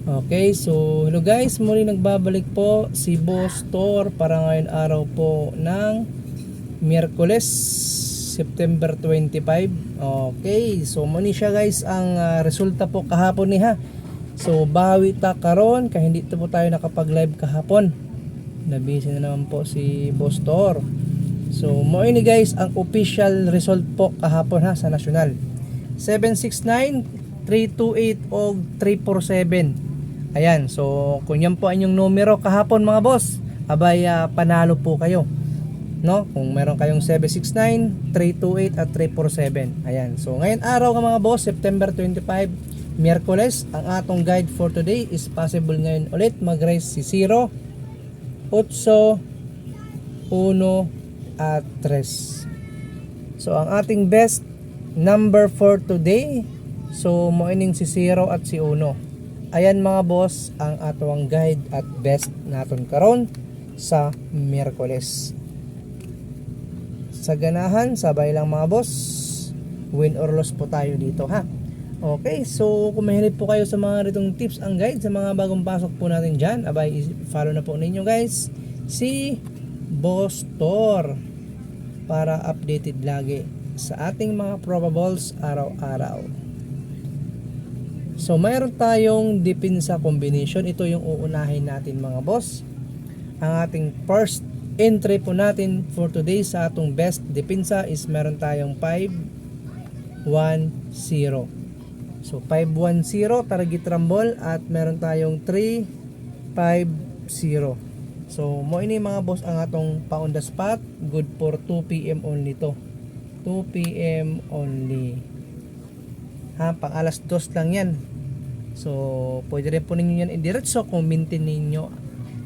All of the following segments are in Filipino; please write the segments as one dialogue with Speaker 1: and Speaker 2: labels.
Speaker 1: Okay, so hello guys, muli nagbabalik po si Boss Tor para ngayon araw po ng Miyerkules, September 25. Okay, so muni siya guys ang ah, resulta po kahapon ni ha. So bawi ta karon kaya hindi to po tayo nakapag-live kahapon. Nabisi na naman po si Boss Tor. So mo ini guys ang official result po kahapon ha sa national. 769 328 o 347. Ayan, so kung yan po ang inyong numero kahapon mga boss, abay ah, panalo po kayo. No? Kung meron kayong 769, 328 at 347. Ayan, so ngayon araw ka mga boss, September 25, Miyerkules, ang atong guide for today is possible ngayon ulit mag-raise si 0, 8, 1 at 3. So ang ating best number for today, so moining si 0 at si 1. Ayan mga boss ang atong guide at best naton karon sa Miyerkules. Sa ganahan, sabay lang mga boss. Win or loss po tayo dito ha. Okay, so kung mahilig po kayo sa mga ritong tips ang guide sa mga bagong pasok po natin dyan, abay follow na po ninyo guys si Boss Tor para updated lagi sa ating mga probables araw-araw. So mayroon tayong depensa combination. Ito yung uunahin natin mga boss. Ang ating first entry po natin for today sa atong best depensa is meron tayong 5 1 0. So 5 1 0 target rumble at meron tayong 3 5 0. So mo ini mga boss ang atong on the spot good for 2 PM only to. 2 PM only. Ha, pang alas 2 lang yan. So, pwede rin po ninyo yan i-diretso kung maintain ninyo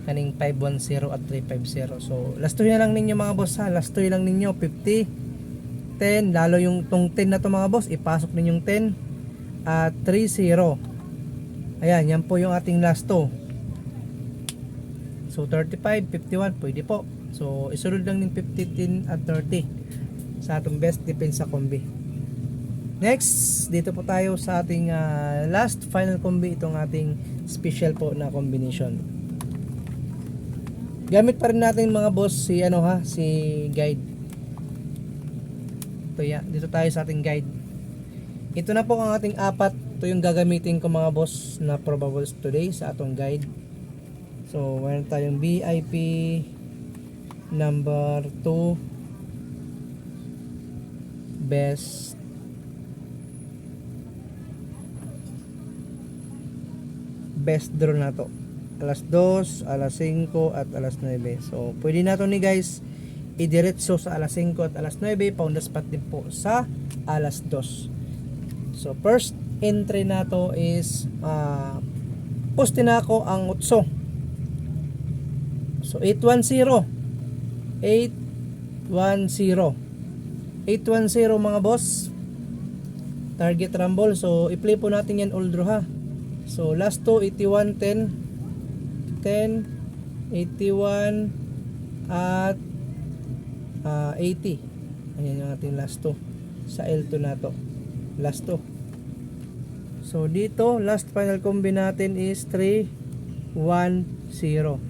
Speaker 1: kaning 510 at 350. So, lastoy na lang ninyo mga boss ha. Lastoy lang ninyo 50, 10, lalo yung tong 10 na to mga boss, ipasok ninyong 10 at 30. Ayan, yan po yung ating lasto. So, 35, 51, pwede po. So, isunod lang ng 50, 10 at 30 sa atong best defense sa kombi. Next, dito po tayo sa ating ah, last final combi itong ating special po na combination. Gamit pa rin natin mga boss si ano ha, si guide. Ito ya, dito tayo sa ating guide. Ito na po ang ating apat. Ito yung gagamitin ko mga boss na probables today sa atong guide. So, meron tayong VIP number 2 best best draw na to. Alas 2, alas 5 at alas 9 so pwede na to ni guys. Idiretso sa alas 5 at alas 9 pound spot din po sa alas 2 so first entry na to is uh, poste na ako ang utso so 810 810 810 mga boss. Target rumble. So i-play po natin yan all draw ha So last 2 81 10 10 81 at ah, 80. Ayan yung ating last 2 sa L2 na to. Last 2. So dito last final combi natin is 3 1 0.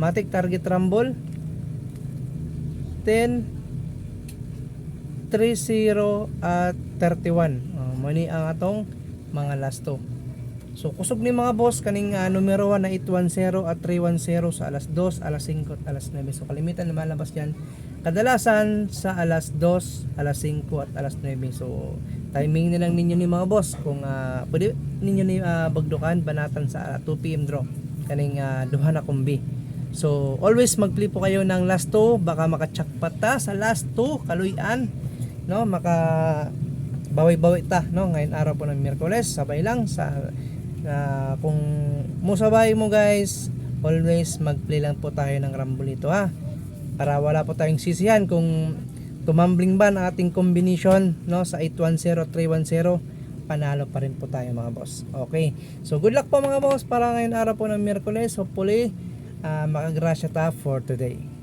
Speaker 1: Matic target rumble 10 30 at 31. Oh, mani ang atong mga last 2. So kusog ni mga boss kaning uh, numero 1 na 810 at 310 sa alas 2, alas 5 at alas 9. So kalimitan na malabas yan. Kadalasan sa alas 2, alas 5 at alas 9. So timing na lang ninyo ni mga boss kung uh, pwede ninyo ni uh, bagdukan banatan sa uh, 2 PM draw kaning uh, duha na kombi. So always magplay po kayo ng last 2 baka maka-jackpot ta sa last 2 kaluyan. No? Maka bawi-bawi ta no? Ngayon araw po ng Miyerkules. Sabay lang sa na kung musabay mo guys always magplay lang po tayo ng rumble ito ha? Para wala po tayong sisihan kung tumambling ba ang ating combination no sa 810 310 panalo pa rin po tayo mga boss. Okay. So good luck po mga boss para ngayon araw po ng Miyerkules. Hopefully uh, makagrasya ta for today